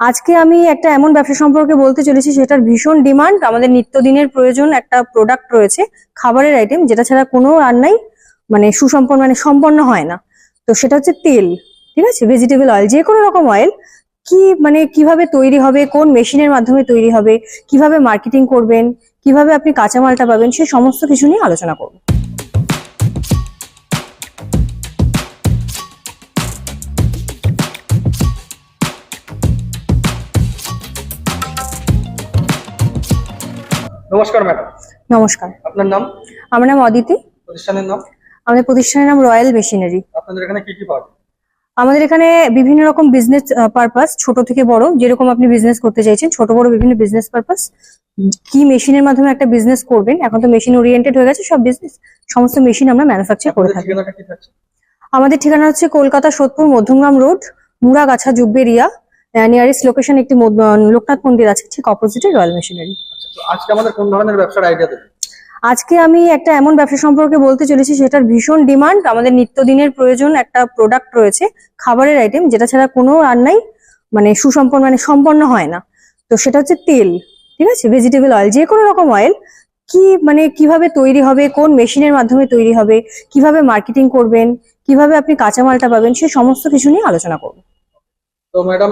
আজকে আমি একটা এমন ব্যবসা সম্পর্কে বলতে চলেছি, সেটার ভীষণ ডিমান্ড আমাদের নিত্যদিনের প্রয়োজন একটা প্রোডাক্ট রয়েছে, খাবারের আইটেম যেটা ছাড়া কোনো রান্নাই মানে সুসম্পন্ন মানে সম্পন্ন হয় না। তো সেটা হচ্ছে তেল, ঠিক আছে? ভেজিটেবল অয়েল যে কোনো রকম অয়েল কি মানে কীভাবে তৈরি হবে, কোন মেশিনের মাধ্যমে তৈরি হবে, কীভাবে মার্কেটিং করবেন, কীভাবে আপনি কাঁচামালটা পাবেন, সে সমস্ত কিছু নিয়ে আলোচনা করব। নমস্কার ম্যাডাম। নমস্কার। আপনার নাম? আমার নাম অদিতি। প্রতিষ্ঠানের নাম? আমাদের প্রতিষ্ঠানের নাম রয়্যাল মেশিনারি। আপনাদের এখানে কি কি পাওয়া যায়? আমাদের এখানে বিভিন্ন রকম বিজনেস পারপাস ছোট থেকে বড় যেরকম আপনি বিজনেস করতে চাইছেন ছোট বড় বিভিন্ন বিজনেস পারপাস কি মেশিনের মাধ্যমে একটা বিজনেস করবেন এখন তো মেশিন ওরিয়েন্টেড হয়ে গেছে সব বিজনেস সমস্ত মেশিন আমরা ম্যানুফ্যাকচার করে থাকি। আমাদের ঠিকানা হচ্ছে Kolkata Sodepur Madhyamgram road Muragachha Jubberia nearest location একটি লোকনাথ মন্দির আছে ঠিক অপোজিটে রয়্যাল মেশিনারি আজকে আমাদের কোন ধরনের ব্যবসার আইডিয়া দেবেন? আজকে আমি একটা এমন ব্যবসা সম্পর্কে বলতে চলেছি সেটার ভীষণ ডিমান্ড আমাদের নিত্যদিনের প্রয়োজন একটা প্রোডাক্ট রয়েছে খাবারের আইটেম যেটা ছাড়া কোনো রান্নাই মানে সুসম্পন্ন মানে সম্পন্ন হয় না। তো সেটা হচ্ছে তেল ঠিক আছে? ভেজিটেবল অয়েল যে কোনো রকম অয়েল কি মানে কীভাবে তৈরি হবে কোন মেশিনের মাধ্যমে তৈরি হবে কীভাবে মার্কেটিং করবেন কীভাবে আপনি কাঁচামালটা পাবেন সে সমস্ত কিছু নিয়ে আলোচনা করব। তো ম্যাডাম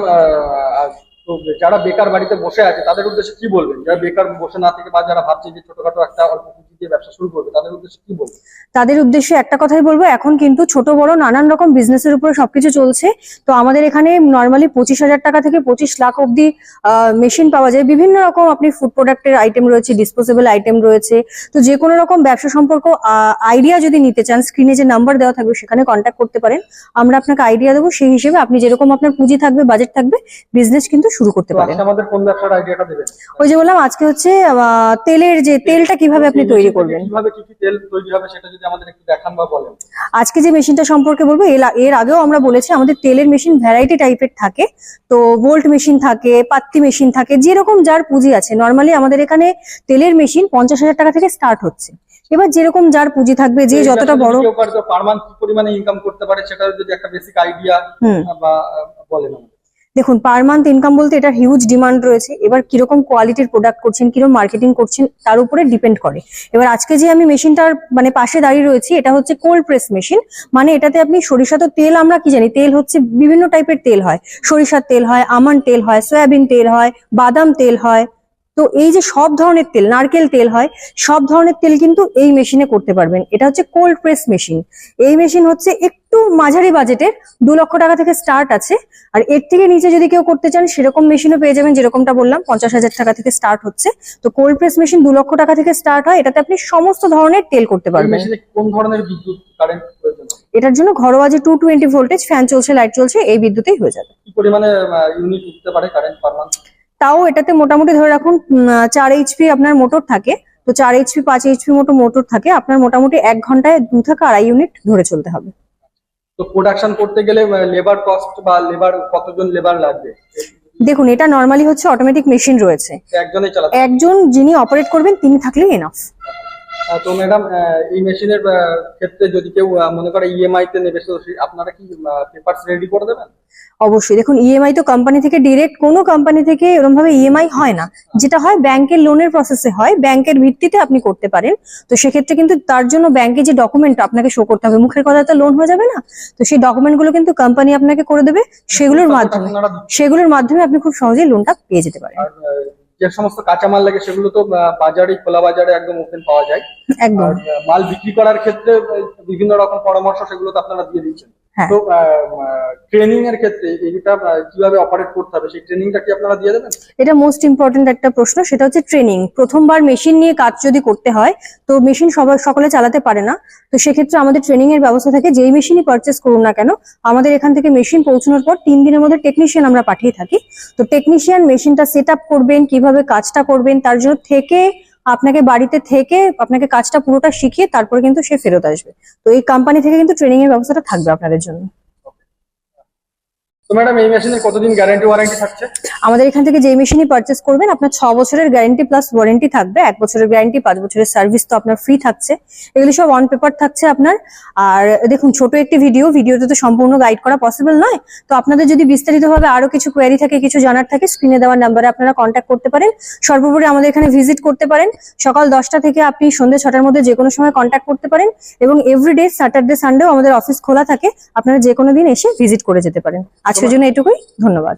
যারা বেকার বাড়িতে বসে আছে, তাদের উদ্দেশ্যে কি বলবেন? যারা বেকার বসে না থেকে বা যারা ভাবছে যে ছোটখাটো একটা অল্প পুঁজি ব্যবসা শুরু করবে তাদের উদ্দেশ্যে কি বলবেন তাদের উদ্দেশ্যে একটা কথাই বলব এখন কিন্তু ছোট বড় নানান রকম বিজনেসের উপরে সবকিছু চলছে। তো আমাদের এখানে নর্মালি পঁচিশ হাজার টাকা থেকে পঁচিশ লাখ অব্দি মেশিন পাওয়া যায়। বিভিন্ন রকম আপনি ফুড প্রোডাক্টের আইটেম রয়েছে ডিসপোজেবল আইটেম রয়েছে। তো যে কোনো রকম ব্যবসা সম্পর্ক আইডিয়া যদি নিতে চান স্ক্রিনে যে নাম্বার দেওয়া থাকবে সেখানে কন্ট্যাক্ট করতে পারেন। আমরা আপনাকে আইডিয়া দেবো সেই হিসেবে আপনি যেরকম আপনার পুঁজি থাকবে বাজেট থাকবে বিজনেস কিন্তু শুরু করতে পারেন। আমাদের কোন ব্যবসার আইডিয়াটা দেবেন? ওই যে বললাম আজকে হচ্ছে আহ, তেলের যে তেলটা কীভাবে আপনি সেই তৈরি করবেন। কীভাবে কি কি তেল তৈরি হবে সেটা যদি আমাদের একটু দেখান বা বলেন। আজকে যে মেশিনটা সম্পর্কে বলব এর- আগেও আমরা বলেছি আমাদের তেলের মেশিন ভ্যারাইটি টাইপের থাকে। তো ভোল্ট মেশিন থাকে পাত্তি মেশিন থাকে যেরকম যার পুঁজি আছে। নর্মালি আমাদের এখানে তেলের মেশিন পঞ্চাশ হাজার টাকা থেকে স্টার্ট হচ্ছে। এবার যেরকম যার পুঁজি থাকবে যে যতটা বড় পার মান্থ কি পরিমাণে ইনকাম করতে পারে সেটা যদি একটা বেসিক আইডিয়া বা বলেন আমাদের। দেখুন পার মান্থ ইনকাম বলতে এটার হিউজ ডিমান্ড রয়েছে। এবার কীরকম কোয়ালিটির প্রোডাক্ট করছেন, কীরকম মার্কেটিং করছেন, তার উপরে ডিপেন্ড করে। এবার আজকে যে আমি মেশিনটার মানে পাশে দাঁড়িয়ে রয়েছি, এটা হচ্ছে কোল্ড প্রেস মেশিন মানে এটাতে আপনি সরিষা তো তেল, আমরা কি জানি, তেল হচ্ছে বিভিন্ন টাইপের তেল হয়। সরিষার তেল হয়, আমান তেল হয়, সয়াবিন তেল হয়, বাদাম তেল হয়। তো এই যে সব ধরনের তেল নারকেল তেল হয় সব ধরনের তেল কিন্তু এই মেশিনে করতে পারবেন। এটা হচ্ছে কোল্ড প্রেস মেশিন এই মেশিন হচ্ছে একটু মাঝারি বাজেটের দু লক্ষ টাকা থেকে স্টার্ট আছে। আর এর থেকে নিচে যদি কেউ করতে চান সেরকম মেশিনও পেয়ে যাবেন যেরকমটা বললাম পঞ্চাশ হাজার টাকা থেকে স্টার্ট হচ্ছে। তো কোল্ড প্রেস মেশিন দু লক্ষ টাকা থেকে স্টার্ট হয় এটাতে আপনি সমস্ত ধরনের তেল করতে পারবেন। কোন ধরনের বিদ্যুৎ কারেন্ট এটার জন্য ঘরোয়া যে টু টোয়েন্টি ভোল্টেজ ফ্যান চলছে লাইট চলছে এই বিদ্যুতেই হয়ে যাবে। পরিমাণে ইউনিট উঠতে পারে কারেন্ট পার মান্থ তাও এটাতে মোটামুটি ধরে রাখুন চার এইচপি আপনার মোটর থাকে। তো চার এইচপি পাঁচ এইচপি মতো মোটর থাকে। আপনার মোটামুটি এক ঘন্টায় দু থেকে আড়াই ইউনিট ধরে চলতে হবে। তো প্রোডাকশন করতে গেলে লেবার কস্ট বা লেবার কতজন লেবার লাগবে? দেখুন এটা নর্মালি হচ্ছে অটোমেটিক মেশিন রয়েছে। একজনেই চালাতে একজন যিনি অপারেট করবেন তিনি থাকলেই এনাফ তো ম্যাডাম এই মেশিনের ক্ষেত্রে যদি কেউ মনে করে ইএমআই তে নেবে তো আপনারা কি পেপারস রেডি করে দেবেন? অবশ্যই। দেখুন ইএমআই তো কোম্পানি থেকে ডিরেক্ট কোনো কোম্পানি থেকে এরকম ভাবে ইএমআই হয় না। যেটা হয় ব্যাংকের লোনের প্রসেসে হয় ব্যাংকের ভিত্তিতে আপনি করতে পারেন। তো সেক্ষেত্রে কিন্তু তার জন্য ব্যাংকে যে ডকুমেন্ট আপনাকে শো করতে হবে মুখের কথা তো লোন হয়ে যাবে না? তো সেই ডকুমেন্টগুলো কিন্তু কোম্পানি আপনাকে করে দেবে সেগুলোর মাধ্যমে। সেগুলোর মাধ্যমে আপনি খুব সহজেই লোনটা পেয়ে যেতে পারেন। যে সমস্ত কাঁচামাল লাগে সেগুলো তো বাজারে খোলা বাজারে একদম ওপেন পাওয়া যায় একদম মাল বিক্রি করার ক্ষেত্রে বিভিন্ন রকম পরামর্শ সেগুলো তো আপনারা দিয়ে দিচ্ছেন। তো ট্রেনিং এর ক্ষেত্রে এইটা কীভাবে অপারেট করতে হবে? সেই ট্রেনিংটা কি আপনারা দিয়ে দেবেন? এটা মোস্ট ইম্পর্টেন্ট একটা প্রশ্ন সেটা হচ্ছে ট্রেনিং প্রথমবার মেশিন নিয়ে কাজ যদি করতে হয় তো মেশিন সবাই সকলে চালাতে পারে না। তো সেক্ষেত্রে আমাদের ট্রেনিং এর ব্যবস্থা থাকে যেই মেশিনই পারচেস করুন না কেন আমাদের এখান থেকে মেশিন পৌঁছানোর পর তিন দিনের মধ্যে টেকনিশিয়ান আমরা পাঠিয়ে থাকি। তো টেকনিশিয়ান মেশিনটা সেট আপ করবেন কীভাবে কাজটা করবেন তার জন্য থেকে আপনাকে বাড়িতে থেকে আপনাকে কাজটা পুরোটা শিখিয়ে তারপর কিন্তু সে ফেরত আসবে। তো এই কোম্পানি থেকে কিন্তু ট্রেনিং এর ব্যবস্থাটা থাকবে আপনাদের জন্য। আমাদের এখান থেকে যে মেশিনই করবেন, আপনার ছ বছরের প্লাস ওয়ারেন্টি থাকবে। এক বছরের পাঁচ বছরের সার্ভিস তো আপনার ফ্রি থাকছে। এগুলি সব অন পেপার থাকছে আপনার। আর দেখুন, ছোট একটি ভিডিও ভিডিওতে তো সম্পূর্ণ গাইড করা পসিবল নয়। তো আপনাদের যদি বিস্তারিতভাবে আরও কিছু কোয়ারি থাকে, কিছু জানার থাকে স্ক্রিনে দেওয়ার নাম্বারে আপনারা কন্ট্যাক্ট করতে পারেন। সর্বোপরি আমাদের এখানে ভিজিট করতে পারেন। সকাল দশটা থেকে আপনি সন্ধ্যে ছটার মধ্যে যে কোনো সময় কন্ট্যাক্ট করতে পারেন। এবং এভরিডে স্যাটারডে সানডেও আমাদের অফিস খোলা থাকে। আপনারা যে কোনো দিন এসে ভিজিট করে যেতে পারেন। আজকের জন্য এটুকুই ধন্যবাদ।